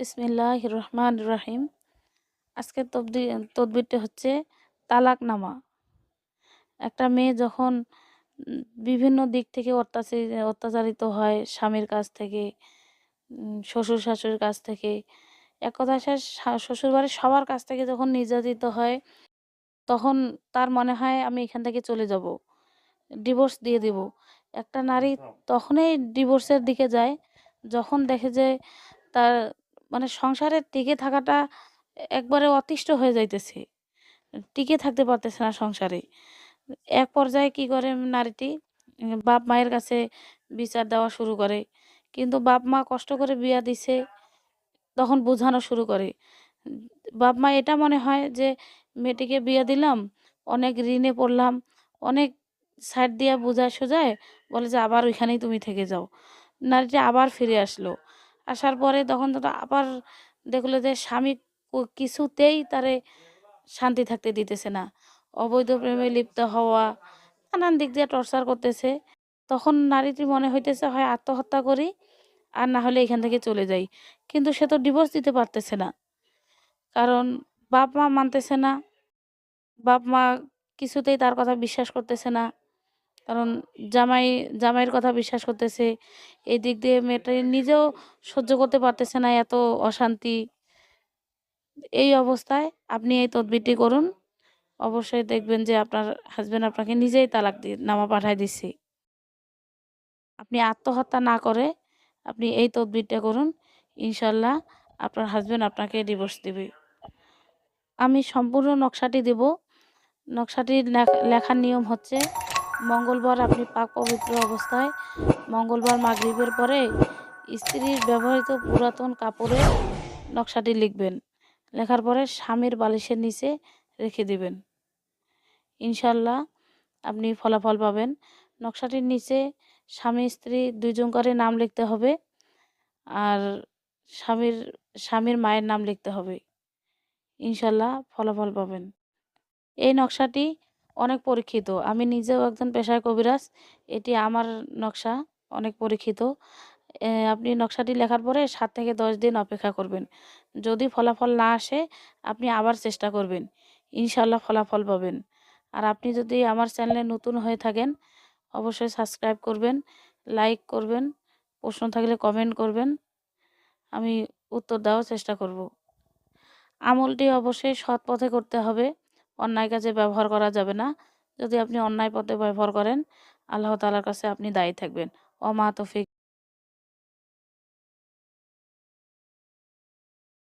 বিসমিল্লাহ রহমান রাহিম আজকের তবদি তদবিরটি হচ্ছে তালাক নামা একটা মেয়ে যখন বিভিন্ন দিক থেকে অত্যাচারিত অত্যাচারিত হয় স্বামীর কাছ থেকে শ্বশুর শাশুড়ির কাছ থেকে এক কথায় সে শ্বশুরবাড়ির সবার কাছ থেকে যখন নির্যাতিত হয় তখন তার মনে হয় আমি এখান থেকে চলে যাব ডিভোর্স দিয়ে দিব। একটা নারী তখনই ডিভোর্সের দিকে যায় যখন দেখে যে তার মানে সংসারে টিকে থাকাটা একবারে অতিষ্ঠ হয়ে যাইতেছে। টিকে থাকতে পারতেছে না সংসারে। এক পর্যায়ে কি করে নারীটি? বাপ মায়ের কাছে বিচার দেওয়া শুরু করে। কিন্তু বাপ মা কষ্ট করে বিয়া দিছে, তখন বোঝানো শুরু করে। বাপ মা এটা মনে হয় যে, মেয়েটিকে বিয়ে দিলাম, অনেক ঋণে পড়লাম, অনেক সাইড দিয়া বোঝায় সোজায় বলে যে, আবার ওইখানেই তুমি থেকে যাও। নারীটি আবার ফিরে আসলো। আসার পরে তখন তো আবার দেখল যে স্বামী কিছুতেই তারে শান্তি থাকতে দিতেছে না। অবৈধ প্রেমে লিপ্ত হওয়া, নানান দিক দিয়ে টর্চার করতেছে। তখন নারীটি মনে হইতেছে, হয় আত্মহত্যা করি আর না হলে এখান থেকে চলে যাই। কিন্তু সে তো ডিভোর্স দিতে পারতেছে না। কারণ বাপ মা মানতেছে না, বাপ মা কিছুতেই তার কথা বিশ্বাস করতেছে না। কারণ জামাই, জামাইয়ের কথা বিশ্বাস করতেছে, এই দিক দিয়ে মেয়েটা নিজেও সহ্য করতে পারতেছে না এত অশান্তি। এই অবস্থায় আপনি এই তদবিরটি করুন। অবশ্যই দেখবেন যে আপনার হাজব্যান্ড আপনাকে নিজেই তালাক দিয়ে, নামা পাঠায় দিচ্ছে আপনি আত্মহত্যা না করে আপনি এই তদবিরটা করুন। ইনশাল্লাহ আপনার হাজব্যান্ড আপনাকে ডিভোর্স দিবে। আমি সম্পূর্ণ নকশাটি দেব। নকশাটির লেখার নিয়ম হচ্ছে মঙ্গলবার আপনি পাক পবিত্র অবস্থায় মঙ্গলবার মাগরিবের পরে স্ত্রীর ব্যবহৃত পুরাতন কাপড়ে নকশাটি লিখবেন। লেখার পরে স্বামীর বালিশের নিচে রেখে দিবেন। ইনশাল্লাহ আপনি ফলাফল পাবেন। নকশাটির নিচে স্বামী, স্ত্রী দুইজন করে নাম লিখতে হবে আর স্বামীর স্বামীর মায়ের নাম লিখতে হবে। ইনশাল্লাহ ফলাফল পাবেন। এই নকশাটি অনেক পরীক্ষিত। আমি নিজেও একজন পেশায় কবিরাজ, এটি আমার নকশা, অনেক পরীক্ষিত। আপনি নকশাটি লেখার পরে সাত থেকে দশ দিন অপেক্ষা করবেন। যদি ফলাফল না আসে, আপনি আবার চেষ্টা করবেন। ইনশাল্লাহ ফলাফল পাবেন। আর আপনি যদি আমার চ্যানেলে নতুন হয়ে থাকেন, অবশ্যই সাবস্ক্রাইব করবেন, লাইক করবেন, প্রশ্ন থাকলে কমেন্ট করবেন। আমি উত্তর দেওয়ার চেষ্টা করব। আমলটি অবশ্যই সৎ পথে করতে হবে। অন্যায় কাজে ব্যবহার করা যাবে না। যদি আপনি অন্যায় পথে ব্যবহার করেন, আল্লাহ তালার কাছে আপনি দায়ী থাকবেন। অমা তফিক